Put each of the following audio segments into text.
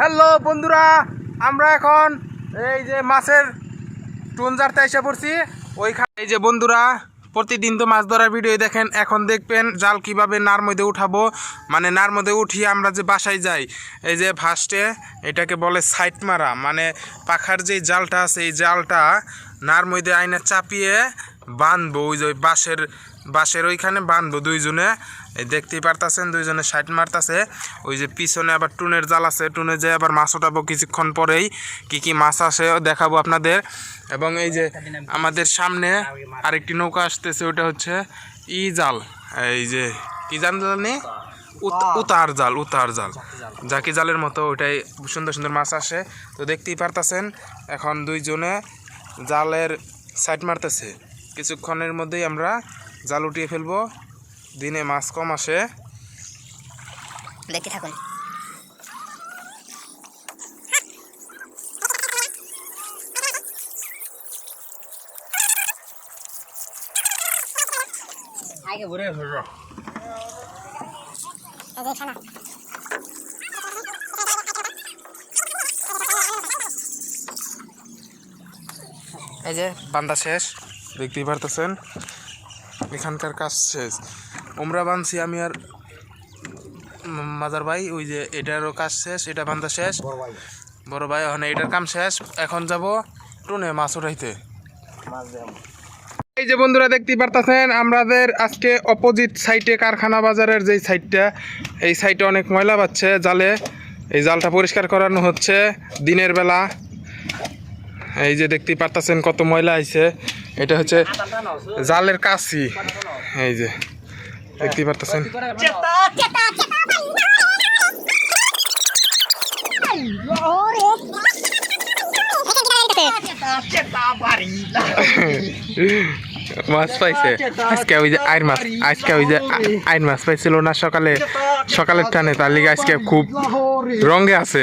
Hello বন্ধুরা, আমরা এখন এই যে মাছের টুনজারতে এসে পড়ছি। ওইখানে এই যে বন্ধুরা, প্রতিদিন তো মাছ ধরার ভিডিও দেখেন, এখন দেখবেন জাল কীভাবে নার মধ্যে উঠাবো। মানে নার মধ্যে উঠিয়ে আমরা যে বাসায় যাই, এই যে ফার্স্টে এটাকে বলে সাইট মারা। মানে পাখার যে জালটা আছে, এই জালটা নার মধ্যে আইনা চাপিয়ে বাঁধবো, ওই যে বাঁশের বাঁশের ওইখানে বাঁধবো দুইজনে। এই দেখতেই পারতাছেন দুইজনে সাইড মারতাছে। ওই যে পিছনে আবার টুনের জাল আছে টুনে যে আবার মাছ ওঠাবো কিছুক্ষণ পরেই। কি কি মাছ আসে দেখাবো আপনাদের। এবং এই যে আমাদের সামনে আরেকটি নৌকা আসতেছে ওটা হচ্ছে ই জাল। এই যে কি জাল জানি? উত- উতার জাল উতার জাল। জাকি জালের মতো ওইটাই সুন্দর সুন্দর মাছ আসে। তো দেখতেই পারতাছেন এখন দুইজনে জালের সাইড মারতেছে। কিছুক্ষণের মধ্যেই আমরা জাল উঠিয়ে ফেলব। দিনে মাছ কম আসে। দেখতে থাকুন। আগে ঘুরে ঘুরো এই যে বান্দা শেষ দেখতেই পারতেছেন এখানকার কাজ শেষ। ওমরা বানছি আমি আর মাজার ভাই ওই যে এটারও কাজ শেষ এটা বান্দা শেষ। বড় ভাই। ওখানে এটার কাম শেষ। এখন যাব টুনে মাছ উঠাইতে। এই যে বন্ধুরা দেখতে পারতেছেন আমাদের আজকে অপোজিট সাইডে কারখানা বাজারের যেই সাইডটা এই সাইডে অনেক ময়লা পাচ্ছে জালে। এই জালটা পরিষ্কার করানো হচ্ছে দিনের বেলা। এই যে দেখতে পারতেছেন কত ময়লা আইছে। এটা হচ্ছে জালের কাছি এই যে। দেখতেই পারতেছেন। মাছ পাইছে। আজকে ওই যে আইর মাছ, আজকে ওই যে আ- আইর মাছ পাইছিল না সকালে, সকালের টানে, তার লিগে আজকে খুব রঙে আছে।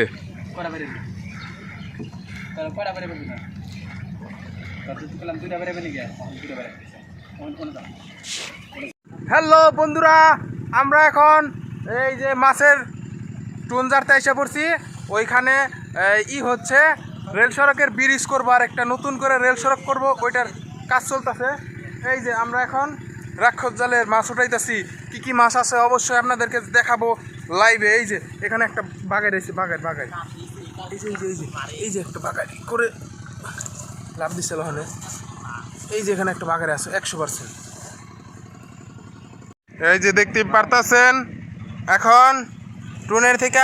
দুইটা বেরে বেরে গিয়া কোন দাম হ্যালো বন্ধুরা, আমরা এখন এই যে মাছের টুনজারতে এসে পড়ছি। ওইখানে ই হচ্ছে রেল সড়কের ব্রিজ করব আর একটা নতুন করে রেল সড়ক করব, ওইটার কাজ চলতেছে। এই যে আমরা এখন রাক্ষস জালের মাছ উঠাইতেছি। কী কী মাছ আছে অবশ্যই আপনাদেরকে দেখাবো লাইভে এই যে, এখানে একটা বাগাই রয়েছে, বাগাই বাগাই। এই যে এই যে এই যে এই যে একটা বাগাই। করে লাভ দিচ্ছে এই যে এখানে একটা বাগারে আছে, একশো পার্সেন্ট এই যে দেখতে পারতাছেন, এখন টুনের থেকে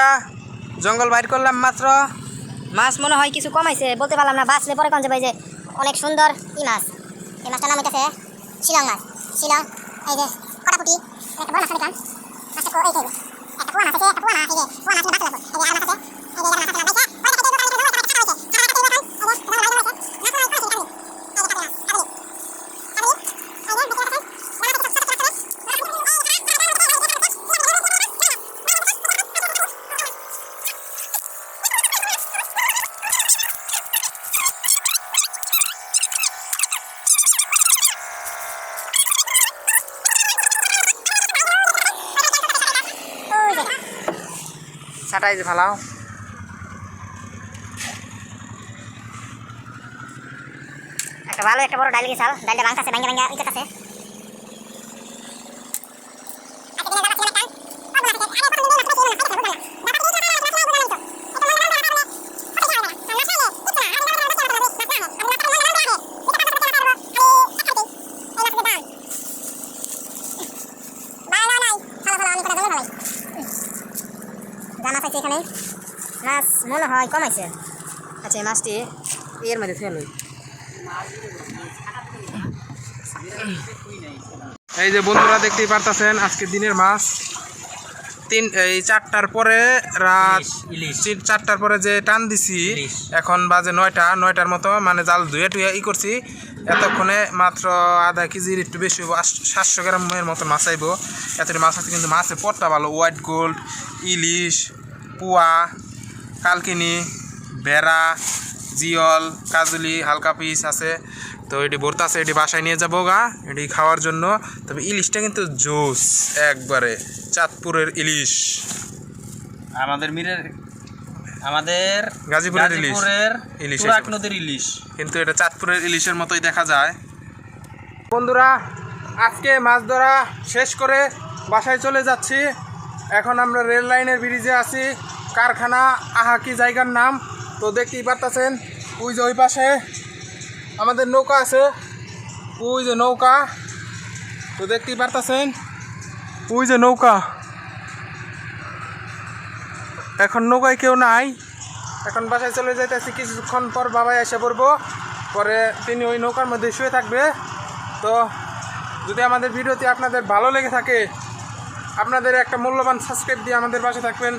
জঙ্গল বাইর করলাম মাত্র। মাছ মনে হয় কিছু কমাইছে, বলতে পারলাম না, বাঁচলে পরে কোন ভাই যে অনেক সুন্দর ই মাছ। এই মাছটার নাম হইতেছে শিলং মাছ। শিলং, এই যে কটাপুটি একটা বড় মাছ দেখান মাছটা কো- এই যে, একটা পোয়া মাছ আছে, একটা পোয়া মাছ এই যে পোয়া মাছ বাঁচতে এই যে আর মাছ আছে। সাটাই যে ফালাও একটা ভালো একটা বড় ডাইল গেছাল ডাইলটা ভাঙতাছে ভাঙা ভাঙা ইতেছে জানা আছে এখানে মাছ মনে হয়, কমাইছে। আচ্ছা এই মাছটি এর মধ্যে ফেল এই যে বন্ধুরা, দেখতেই পারতেছেন আজকে দিনের মাছ। তিন এই চারটার পরে রাত চারটার পরে যে টান দিছি এখন বাজে নয়টা নয়টার মতো মানে জাল ধুয়ে টুয়ে ই করছি। এতক্ষণে মাত্র আধা কেজির একটু বেশি হইব সাতশো গ্রামের মতো মাছ আইব। এতটি মাছ আছে কিন্তু মাছের পটটা ভালো। হোয়াইট গোল্ড ইলিশ পুয়া কালকিনি বেড়া জিয়ল কাজুলি হালকা পিস আছে। তো এটি ভর্তা আছে এটি বাসায় নিয়ে যাব গা এটি খাওয়ার জন্য। তবে ইলিশটা কিন্তু জোস একবারে চাঁদপুরের ইলিশ। আমাদের মিরের আমাদের গাজীপুরের ইলিশ। ইলিশ নদীর ইলিশ। কিন্তু এটা চাঁদপুরের ইলিশের মতোই দেখা যায়। বন্ধুরা আজকে মাছ ধরা শেষ করে বাসায় চলে যাচ্ছি। এখন আমরা রেল লাইনের ব্রিজে আছি। কারখানা আহাকি জায়গার নাম? তো দেখতেই পারতেছেন ওই যে ওই পাশে আমাদের নৌকা আছে। ওই যে নৌকা। তো দেখতেই পারতেছেন, ওই যে নৌকা। এখন নৌকায় কেউ নাই। এখন বাসায় চলে যাইতেছি, কিছুক্ষণ পর বাবাই এসে পড়ব। পরে তিনি ওই নৌকার মধ্যে শুয়ে থাকবে। তো যদি আমাদের ভিডিওটি আপনাদের ভালো লেগে থাকে, আপনাদের একটা মূল্যবান সাবস্ক্রাইব দিয়ে আমাদের পাশে থাকবেন।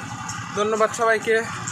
ধন্যবাদ সবাইকে।